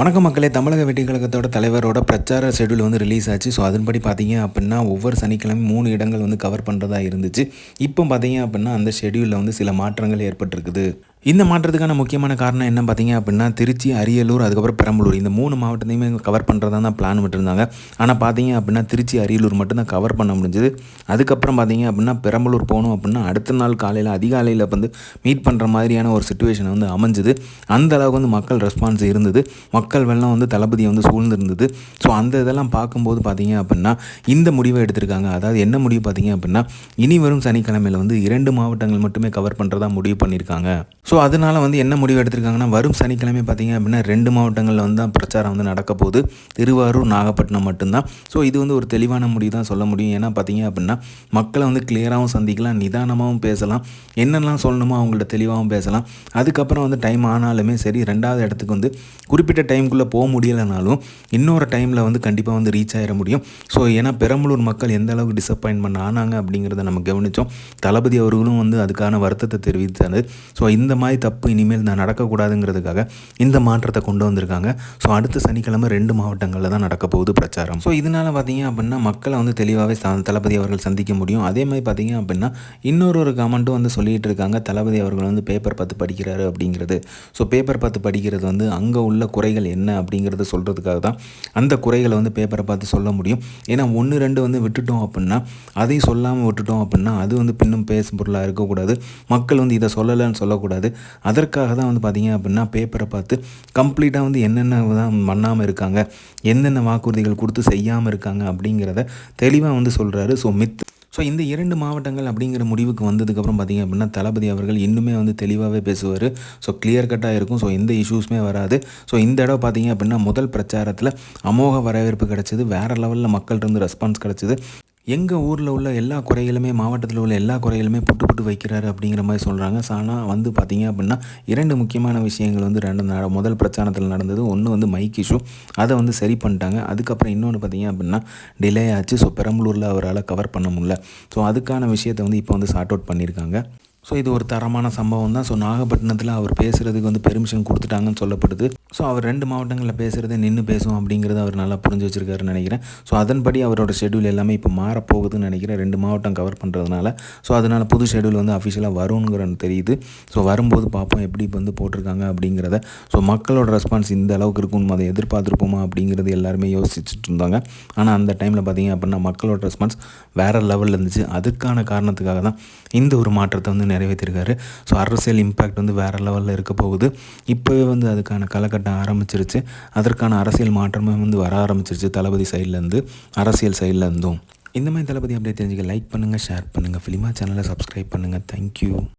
வணக்கம் மக்களே. தமிழக வெற்றி கழகத்தோட தலைவரோட பிரச்சார ஷெடியூல் வந்து ரிலீஸ் ஆச்சு. ஸோ அதன்படி பார்த்தீங்க அப்படின்னா ஒவ்வொரு சனிக்கிழமை மூணு இடங்கள் வந்து கவர் பண்ணுறதா இருந்துச்சு. இப்போ பார்த்தீங்க அப்படின்னா அந்த ஷெடியூலில் வந்து சில மாற்றங்கள் ஏற்பட்டிருக்குது. இந்த மாற்றத்துக்கான முக்கியமான காரணம் என்ன பார்த்தீங்க அப்படின்னா திருச்சி அரியலூர் அதுக்கப்புறம் பெரம்பலூர். இந்த மூணு மாவட்டத்தையுமே கவர் பண்ணுறதா தான் பிளான் விட்டுருந்தாங்க. ஆனால் பார்த்தீங்க அப்படின்னா திருச்சி அரியலூர் மட்டும்தான் கவர் பண்ண முடிஞ்சது. அதுக்கப்புறம் பார்த்தீங்க அப்படின்னா பெரம்பலூர் போகணும் அப்படின்னா அடுத்த நாள் காலையில் அதிகாலையில் வந்து மீட் பண்ணுற மாதிரியான ஒரு சுச்சுவேஷன் வந்து அமைஞ்சுது. அந்த அளவுக்கு வந்து மக்கள் ரெஸ்பான்ஸ் இருந்தது. மக்கள் வெள்ளம் வந்து தளபதியை வந்து சூழ்ந்திருந்தது. ஸோ அந்த இதெல்லாம் பார்க்கும்போது பார்த்தீங்க அப்படின்னா இந்த முடிவை எடுத்திருக்காங்க. அதாவது என்ன முடிவு பார்த்தீங்க அப்படின்னா இனி வரும் சனிக்கிழமையில் வந்து இரண்டு மாவட்டங்கள் மட்டுமே கவர் பண்ணுறதா முடிவு பண்ணியிருக்காங்க. ஸோ அதனால் வந்து என்ன முடிவு எடுத்திருக்காங்கன்னா வரும் சனிக்கிழமை பார்த்திங்க அப்படின்னா ரெண்டு மாவட்டங்களில் வந்து தான் பிரச்சாரம் வந்து நடக்க போகுது. திருவாரூர் நாகப்பட்டினம் மட்டும்தான். ஸோ இது வந்து ஒரு தெளிவான முடிவு தான் சொல்ல முடியும். ஏன்னா பார்த்தீங்க அப்படின்னா மக்களை வந்து கிளியராகவும் சந்திக்கலாம் நிதானமாகவும் பேசலாம். என்னெல்லாம் சொல்லணுமோ அவங்கள்ட்ட தெளிவாகவும் பேசலாம். அதுக்கப்புறம் வந்து டைம் ஆனாலுமே சரி ரெண்டாவது இடத்துக்கு வந்து குறிப்பிட்ட டைமுக்குள்ளே போக முடியலைனாலும் இன்னொரு டைமில் வந்து கண்டிப்பாக வந்து ரீச் ஆகிட முடியும். ஸோ ஏன்னா பெரம்பலூர் மக்கள் எந்த அளவுக்கு டிசப்பாயின்மெண்ட் ஆனாங்க அப்படிங்கிறத நம்ம கவனித்தோம் தளபதி அவர்களும் வந்து அதுக்கான வருத்தத்தை தெரிவித்தார். ஸோ இந்த மாதிரி தப்பு இனிமேல் நான் நடக்கக்கூடாதுங்கிறதுக்காக இந்த மாற்றத்தை கொண்டு வந்திருக்காங்க. ஸோ அடுத்த சனிக்கிழமை ரெண்டு மாவட்டங்களில் தான் நடக்க போகுது பிரச்சாரம். ஸோ இதனால் பார்த்தீங்க அப்படின்னா மக்களை வந்து தெளிவாகவே தளபதி அவர்கள் சந்திக்க முடியும். அதே மாதிரி பார்த்தீங்க அப்படின்னா இன்னொரு ஒரு கமெண்ட்டும் வந்து சொல்லிகிட்டு இருக்காங்க. தளபதி அவர்கள் வந்து பேப்பர் பார்த்து படிக்கிறாரு அப்படிங்கிறது. ஸோ பேப்பர் பார்த்து படிக்கிறது வந்து அங்கே உள்ள குறைகள் என்ன அப்படிங்கிறத சொல்கிறதுக்காக தான் அந்த குறைகளை வந்து பேப்பரை பார்த்து சொல்ல முடியும். ஏன்னா ஒன்று ரெண்டு வந்து விட்டுட்டோம் அப்படின்னா அதையும் சொல்லாமல் விட்டுட்டோம் அப்படின்னா அது வந்து பின்னும் பேசும் பொருளாக இருக்கக்கூடாது. மக்கள் வந்து இதை சொல்லலைன்னு சொல்லக்கூடாது. அதற்காக தான் வந்து பார்த்திங்க அப்படின்னா பேப்பரை பார்த்து கம்ப்ளீட்டாக வந்து என்னென்ன தான் பண்ணாமல் இருக்காங்க என்னென்ன வாக்குறுதிகள் கொடுத்து செய்யாமல் இருக்காங்க அப்படிங்கிறத தெளிவாக வந்து சொல்கிறாரு ஸோ மித் ஸோ இந்த இரண்டு மாவட்டங்கள் அப்படிங்கிற முடிவுக்கு வந்ததுக்கப்புறம் பார்த்திங்க அப்படின்னா தளபதி அவர்கள் இன்னுமே வந்து தெளிவாகவே பேசுவார். ஸோ கிளியர் கட்டாக இருக்கும். ஸோ எந்த இஷ்யூஸுமே வராது. ஸோ இந்த இடம் பார்த்திங்க அப்படின்னா முதல் பிரச்சாரத்தில் அமோக வரவேற்பு கிடச்சிது. வேறு லெவலில் மக்கள்கிட்ட ரெஸ்பான்ஸ் கிடச்சிது. எங்கள் ஊரில் உள்ள எல்லா குறைகளுமே மாவட்டத்தில் உள்ள எல்லா குறைகளுமே புட்டு புட்டு வைக்கிறாரு அப்படிங்கிற மாதிரி சொல்கிறாங்க ஆனால் வந்து பார்த்திங்க அப்படின்னா இரண்டு முக்கியமான விஷயங்கள் வந்து ரெண்டு முதல் பிரச்சாரத்தில் நடந்தது. ஒன்று வந்து மைக் இஷ்யூ அதை வந்து சரி பண்ணிட்டாங்க. அதுக்கப்புறம் இன்னொன்று பார்த்திங்க அப்படின்னா டிலே ஆச்சு. ஸோ பெரம்பலூரில் அவரால் கவர் பண்ண முடியல. ஸோ அதுக்கான விஷயத்தை வந்து இப்போ வந்து சார்ட் அவுட் பண்ணியிருக்காங்க ஸோ இது ஒரு தரமான சம்பவம் தான். ஸோ நாகப்பட்டினத்தில் அவர் பேசுகிறதுக்கு வந்து பெர்மிஷன் கொடுத்துட்டாங்கன்னு சொல்லப்படுது. ஸோ அவர் ரெண்டு மாவட்டங்களில் பேசுகிறத நின்று பேசும் அப்படிங்கிறத அவர் நல்லா புரிஞ்சு வச்சுருக்காருன்னு நினைக்கிறேன். ஸோ அதன்படி அவரோட ஷெடியூல் எல்லாமே இப்போ மாறப்போகுதுன்னு நினைக்கிறேன். ரெண்டு மாவட்டம் கவர் பண்ணுறதுனால ஸோ அதனால் புது ஷெடியூல் வந்து அஃபிஷியலாக வருங்கிற தெரியுது. ஸோ வரும்போது பார்ப்போம் எப்படி வந்து போட்டிருக்காங்க அப்படிங்கிறத. ஸோ மக்களோட ரெஸ்பான்ஸ் இந்த அளவுக்கு இருக்கும்னு அதை எதிர்பார்த்துருப்போமா அப்படிங்கிறது எல்லாருமே யோசிச்சுட்டு இருந்தாங்க. ஆனால் அந்த டைமில் பார்த்தீங்க அப்படின்னா மக்களோட ரெஸ்பான்ஸ் வேறு லெவலில் இருந்துச்சு. அதுக்கான காரணத்துக்காக தான் இந்த ஒரு மாற்றத்தை வந்து நிறைவேற்றிருக்காரு. ஸோ அரசியல் இம்பேக்ட் வந்து வேறு லெவலில் இருக்க போகுது. இப்போவே வந்து அதுக்கான காலகட்டம் ஆரம்பிச்சிருச்சு. அதற்கான அரசியல் மாற்றமே வந்து வர ஆரம்பிச்சிருச்சு தளபதி சைட்லேருந்து அரசியல் சைட்லேருந்தும் இந்த மாதிரி தளபதி அப்படியே தெரிஞ்சுக்க லைக் பண்ணுங்கள் ஷேர் பண்ணுங்கள் ஃபிலிமா சேனலை சப்ஸ்கிரைப் பண்ணுங்கள் தேங்க்யூ